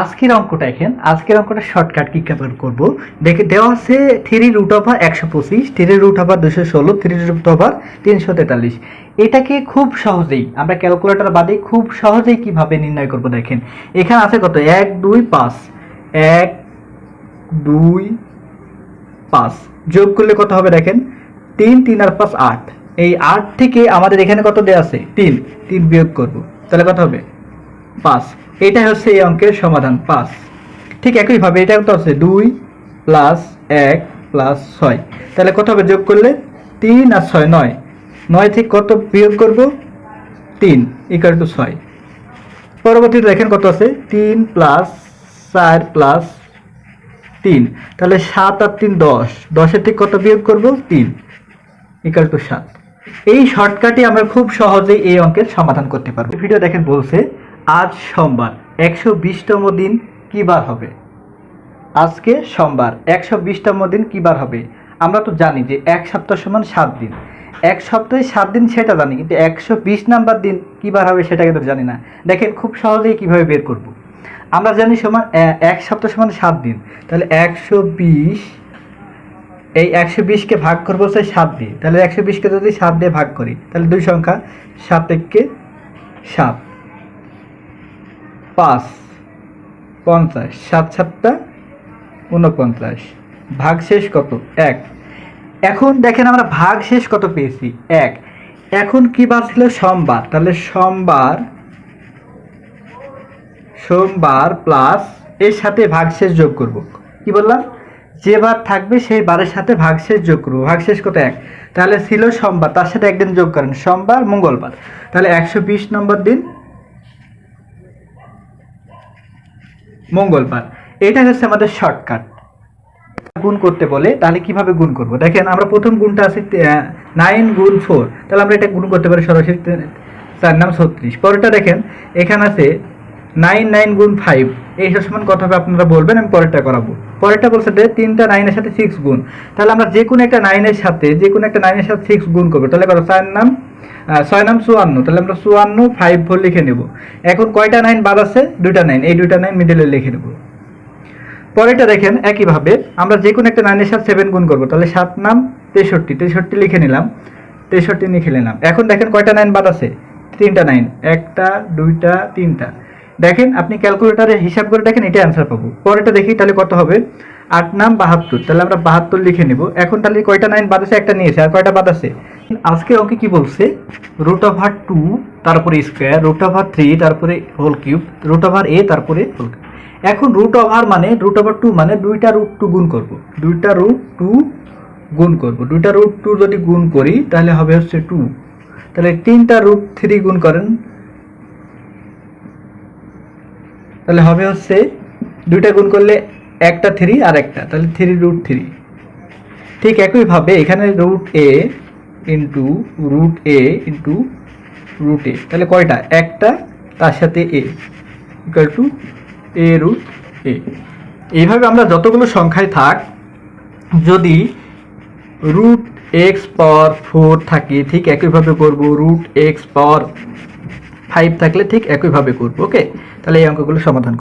আজকের অঙ্কটা দেখেন আজকের অঙ্কটা শর্টকাট কি কেমন করব? দেখে দেওয়া আছে থ্রি রুট ওভার একশো পঁচিশ থ্রি রুট ওভার দুশো ষোলো থ্রি রুট ওভার তিনশো তেতাল্লিশ। এটাকে খুব সহজেই, আমরা ক্যালকুলেটর বাদে খুব সহজেই কীভাবে নির্ণয় করব দেখেন। এখানে আছে কত? এক, দুই, পাঁচ। এক, দুই, পাঁচ। যোগ করলে কত হবে দেখেন? তিন তিন আর পাঁচ, আট। এই আট থেকে আমাদের এখানে কত দেওয়া আছে? তিন। তিন বিয়োগ করব। তাহলে কত হবে? পাঁচ। এটাই হচ্ছে এই অঙ্কের সমাধান পাঁচ। ঠিক একইভাবে এটা কত আছে দুই প্লাস এক প্লাস ছয়। তাহলে কত হবে? যোগ করলে তিন আর ছয় নয়। নয় থেকে কত বিয়োগ করব? তিন ইকাল টু ছয়। পরবর্তীতে দেখেন কত আছে? তিন প্লাস চার প্লাস তিন। তাহলে সাত আর তিন দশ। দশের থেকে কত বিয়োগ করব? তিন ইকাল টু সাত। এই শর্টকাটে আমরা খুব সহজেই এই অঙ্কের সমাধান করতে পারব। ভিডিও দেখেন বলছে, আজ সোমবার। একশো বিশতম দিন কী বার হবে? আজকে সোমবার, একশো বিশতম দিন কী বার হবে? আমরা তো জানি যে এক সপ্তাহ সমান সাত দিন। এক সপ্তাহে সাত দিন সেটা জানি, কিন্তু একশো বিশ নাম্বার দিন কী বার হবে সেটা কিন্তু জানি না। দেখেন, খুব সহজেই কীভাবে বের করব। আমরা জানি সমান এক সপ্তাহ সমান সাত দিন। তাহলে একশো বিশ, এই একশো বিশকে ভাগ করব হচ্ছে সাত দিয়ে। তাহলে একশো বিশকে যদি সাত দিয়ে ভাগ করি, তাহলে দুই সংখ্যা সাত সাত। পাঁচ, পঞ্চাশ, সাত সাতটা উনপঞ্চাশ ভাগ শেষ কত? এক। এখন দেখেন আমরা ভাগ শেষ কত পেয়েছি? এক। এখন কি বার ছিল? সোমবার। তাহলে সোমবার সোমবার প্লাস এর সাথে ভাগশেষ যোগ করব। কি বললাম? যে বার থাকবে সেই বারের সাথে ভাগশেষ যোগ করব। ভাগশেষ কত? এক। তাহলে ছিল সোমবার। তার সাথে একদিন যোগ করেন। সোমবার, মঙ্গলবার। তাহলে একশো বিশ নম্বর দিন মঙ্গলবার এটা হচ্ছে আমাদের শর্টকাট গুণ করতে বলে, তাহলে কীভাবে গুণ করব? দেখেন, আমরা প্রথম গুণটা আছে নাইন গুণ ফোর তাহলে আমরা এটা গুণ করতে পারি সরাসরি চার নাম ছত্রিশ। পরেরটা দেখেন, এখানে আছে নাইন নাইন গুণ ফাইভ এই সমান হবে আপনারা বলবেন, আমি পরেরটা করাবো। পরেরটা বলছে যে তিনটা নাইনের সাথে সিক্স গুণ। তাহলে আমরা যে কোনো একটা নাইনের সাথে যে কোনো একটা নাইনের সাথে সিক্স গুণ করব। তাহলে কত চার নাম ছয় নাম চুয়ান্ন। তাহলে আমরা চুয়ান্ন ফাইভ ফোর লিখে নেব। এখন কয়টা নাইন বাদ আছে? দুইটা নাইন এই দুইটা নাইন মিডলে লিখে নেব। পরেরটা দেখেন, একইভাবে আমরা যে কোনো একটা নাইনের সাথে সেভেন গুণ করব। তাহলে সাত নাম, তেষট্টি। তেষট্টি লিখে নিলাম। তেষট্টি লিখে নিলাম। এখন দেখেন কয়টা নাইন বাদ আছে? তিনটা নাইন একটা, দুইটা, তিনটা। দেখেন আপনি ক্যালকুলেটারে হিসাব করে দেখেন এটা অ্যান্সার পাবো। পরেরটা দেখি তাহলে কত হবে? আট নাম বাহাত্তর। তাহলে আমরা বাহাত্তর লিখে নেব। এখন তাহলে কয়টা নাইন বাদ আছে? একটা নিয়েছে। আর কয়টা বাদ আছে? আজকে অঙ্কে কি বলছে? রুট ওভার টু তারপরে স্কোয়ার রুট ওভার থ্রি তারপরে whole cube root over A তারপরে হোল কিউব এখন রুট ওভার মানে রুট ওভার টু মানে দুইটা রুট টু গুণ করব। দুইটা রুট টু গুণ করব। দুইটা রুট টু যদি গুণ করি, তাহলে হবে হচ্ছে টু তাহলে তিনটা রুট থ্রি গুণ করেন তাহলে হবে হচ্ছে দুইটা গুণ করলে একটা থ্রি আর একটা, তাহলে থ্রি রুট থ্রি ঠিক একইভাবে এখানে root A into root A into root A তাহলে কয়টা? একটা, তার সাথে A equal to A root A এইভাবে আমরা যতগুলো সংখ্যায় থাক, যদি রুট এক্স পাওয়ার ফোর থাকে, ঠিক একইভাবে করব। রুট এক্স পাওয়ার ফাইভ থাকলে ঠিক একইভাবে করব ওকে তাহলে এই অঙ্কগুলো সমাধান